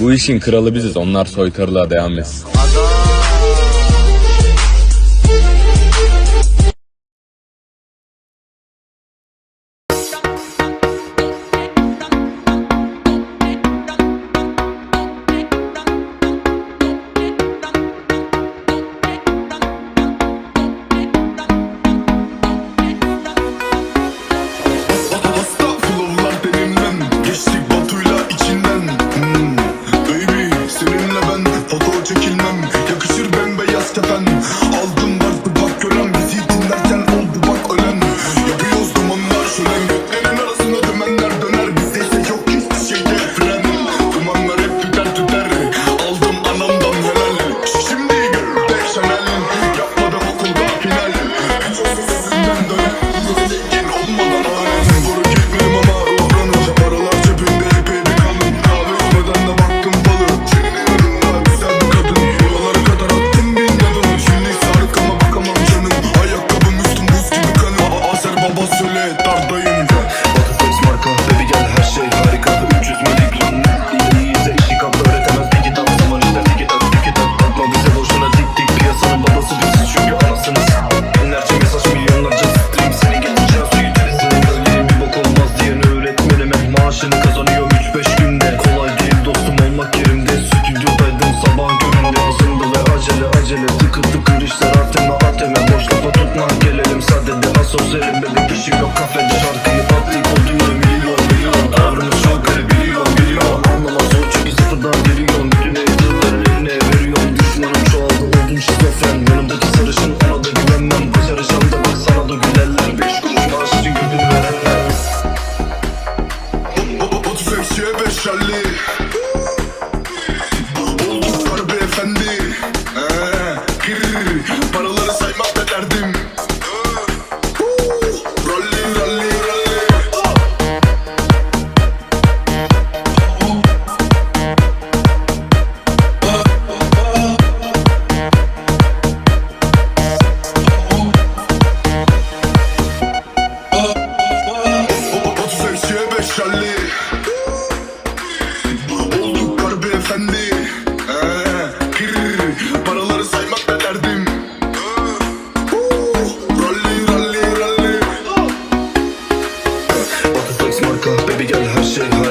Bu işin kralı biziz onlar soytarılığa devam etsin. oldum Baby Baby gel her şey harika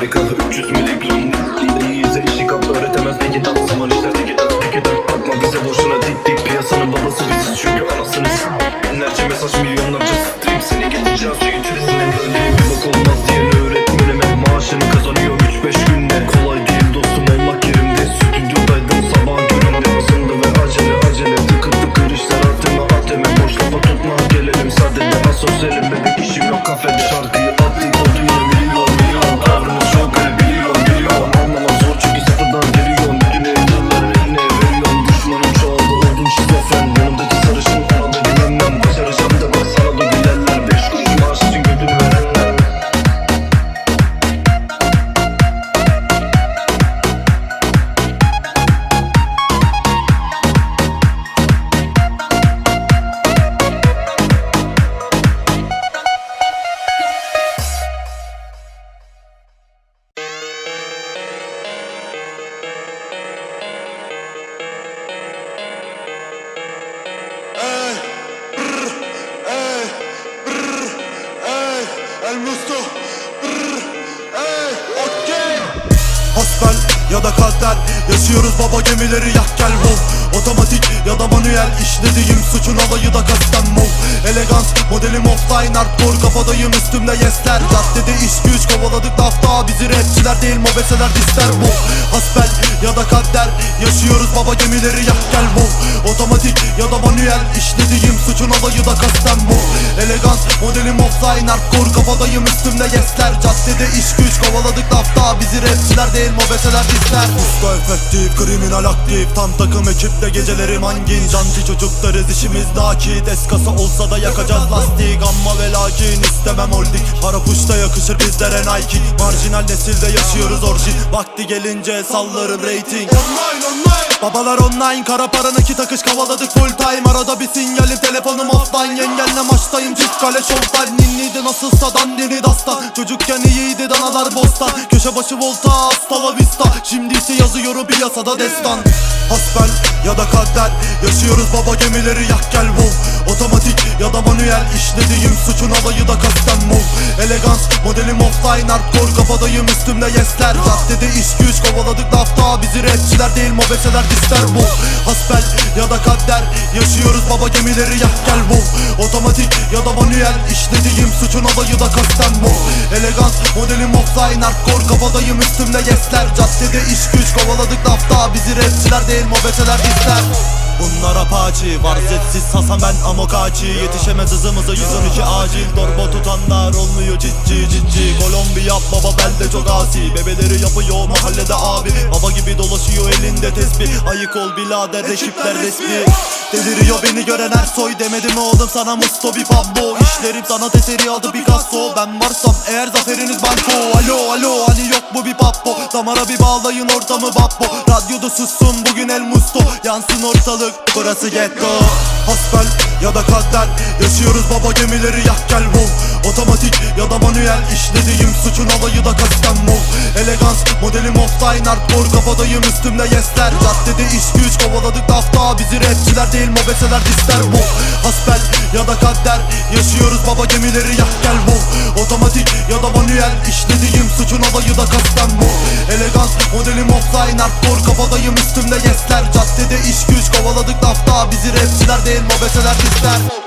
ya da kader Yaşıyoruz baba gemileri yak gel wow Otomatik ya da manuel işlediğim suçun alayı da kasten mol Elegans modelim offline hardcore kafadayım üstümde yesler. Caddede iş güç kovaladık dafta bizi rapçiler değil mobeseler ister bu. Hasbel ya da kader yaşıyoruz baba gemileri yak gel bu. Otomatik ya da manuel işlediğim suçun alayı da kasten mol Elegans modelim offline hardcore kafadayım üstümde yesler. Caddede iş güç kovaladık dafta bizi rapçiler değil mobeseler ister Usta efektif kriminal aktif tam takım ekipte de gecelerim hangin? Canti çocuklarız işimiz nakit. Eskasa olsa da yakacağız lastik. Amma ve lakin istemem oldik. Harapuçta yakışır bizlere Nike Marjinal nesilde yaşıyoruz orjin Vakti gelince sallarım rating. Online online Babalar online kara paranı ki takış kavaladık full time. Arada bir sinyalim telefonum offline. Yengenle maçtayım çift kale şovdan Ninniydi nasılsa dandini dastan Çocukken iyiydi danalar bostan Köşe başı volta hasta la vista. Şimdi ise yazıyorum bir yasada destan. Hasbel ya da kader Yaşıyoruz baba gemileri yak gel wow Otomatik ya da manuel işlediğim suçun alayı da kasten mol Elegans modelim offline hardcore kafadayım üstümde yesler. Caddede iş güç kovaladık lafta bizi rapçiler değil mobeseler disler bu Hasbel ya da kader yaşıyoruz baba gemileri yak gel wow Otomatik ya da manuel işlediğim suçun offline hardcore kafadayım üstümde yesler Caddede iş güç kovaladık lafta bizi rapçiler değil mobeseler disler Bunlar apaçi var zetsiz Hasan ben amokaçi Yetişemez hızımıza 112 acil. Torba tutanlar olmuyor. Ciddi ciddi Kolombiya baba belde çok asi. Bebeleri yapıyor mahallede abi. Baba gibi dolaşıyor elinde tesbih Ayık ol birader ekipler resmi. Deliriyor beni gören her soy Demedim oğlum sana musto bir pablo. İşlerim sanat eseri adı Picasso. Ben varsam eğer zaferiniz banko. Alo alo. Hani yok mu bir pappo Damara bir bağlayın ortamı babbo Radyoda sussun bugün el musto. Yansın ortalık burası getto Hasbel ya da kader Yaşıyoruz baba gemileri yak gel wow. Otomatik ya da manuel işlediğim suçun alayı da kasten mol Elegans modelim offline hardcore kafadayım üstümde yesler. Caddede iş güç kovaladık lafta bizi rapçiler değil mobeseler disler bu Hasbel ya da kader Yaşıyoruz baba gemileri yak gel wow. Otomatik ya da manuel işlediğim suçun alayı da kasten mol modelim offline hardcore kafadayım üstümde yesler. Caddede iş güç kovaladık lafta bizi rapçiler değil mobeseler disler